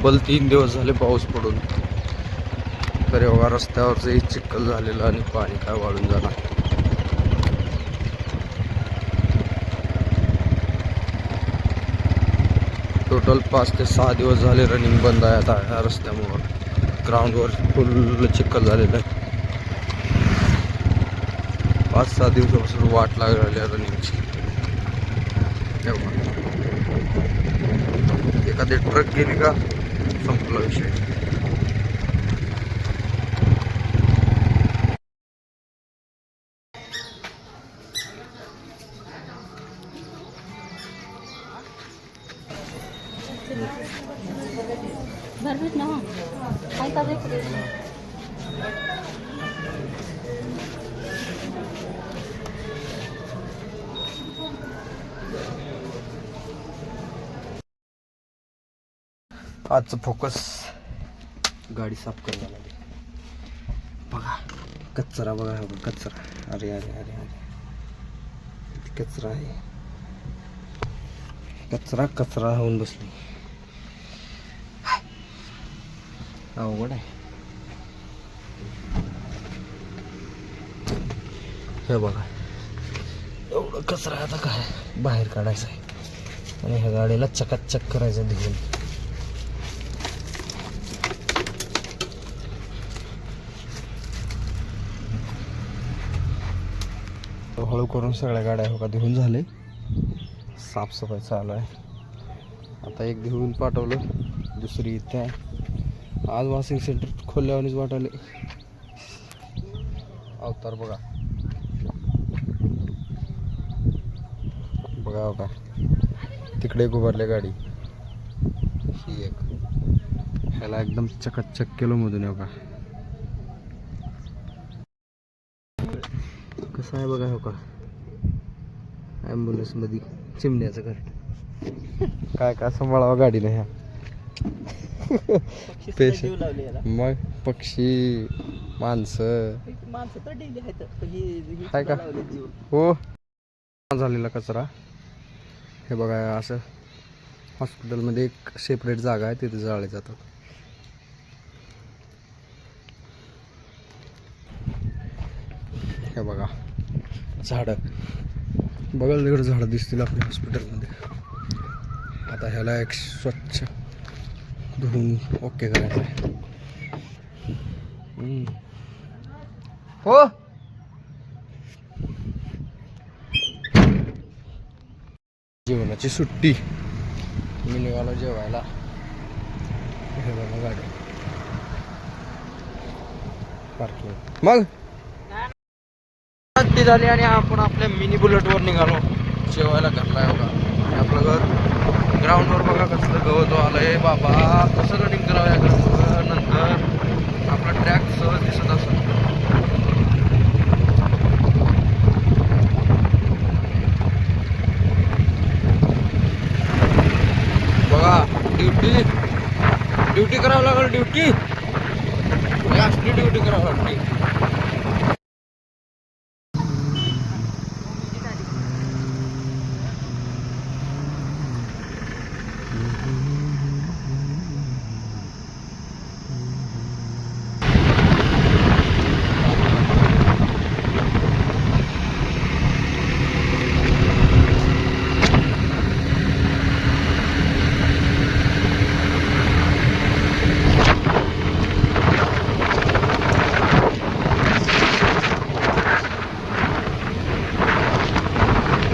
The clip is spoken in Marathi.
तब्बल तीन दिवस झाले पाऊस पडून. तर एवढा रस्त्यावरचंही चिखल झालेलं आणि पाणी काय वाढून जाणार? टोटल पाच ते सहा दिवस झाले रनिंग बंद आहे आता ह्या रस्त्यामुळं. ग्राउंडवर फुल चिखल झालेलं आहे. पाच सहा दिवसापासून वाट लागलेली आहे रनिंगची एखादी ट्रक गेली का? bloodshed. Darbit na. Kain tayo kung. आजचं फोकस गाडी साफ करायला आहे. बघा कचरा बघा बघा कचरा. अरे अरे अरे अरे. कचरा आहे. कचरा कचरा होऊन बसली. अवघड आहे. हे बघा. एवढं कचरा आहे आता काय? बाहेर काढायचं आहे आणि ह्या गाडीला चकाचक करायचं धुवून. हळू करून सगळ्या गाड्या हो का धुवून झाले. साफसफाई चालू आहे. आता एक धुवून पाठवलं दुसरी इथे आहे. आज वॉशिंग सेंटर खोल्यावरच वाटाले अवतार बघा. बघा हो का. तिकडे एक उभारले गाडी. ही एक. ह्याला एकदम चकाचक केलं मधून हो का. कसं आहे बघा हो का? ॲम्ब्युलन्समध्ये चिमण्याचं घर. काय काय सांभाळावं गाडीने ह्या? पेशंट. मग पक्षी माणसं. हाय का? हो. झालेला कचरा. हे बघा असं हॉस्पिटलमध्ये एक सेपरेट जागा आहे तिथे जाळे जातात. हे बघा. झाडं. बघायला तिकडे झाडं दिसतील आपल्या हॉस्पिटलमध्ये आता ह्याला एक स्वच्छ धुवून ओके करायचं आहे हो! जेवणाची सुट्टी. मी निघालो जेवायला. हे बघा गाडी. पार्किंग मग? झाली आणि आपण आपल्या मिनी बुलेटवर निघालो. जेवायला घरला एवढा. बघा आपलं घर ग्राउंडवर बघा कसलं गवत आलंय बाबा कसं रनिंग करावं या ग्राउंडवर नंतर आपला ट्रॅक सहज दिसत असतो बघा ड्युटी ड्युटी करावं लागेल ड्युटी असली ड्युटी करावं लागते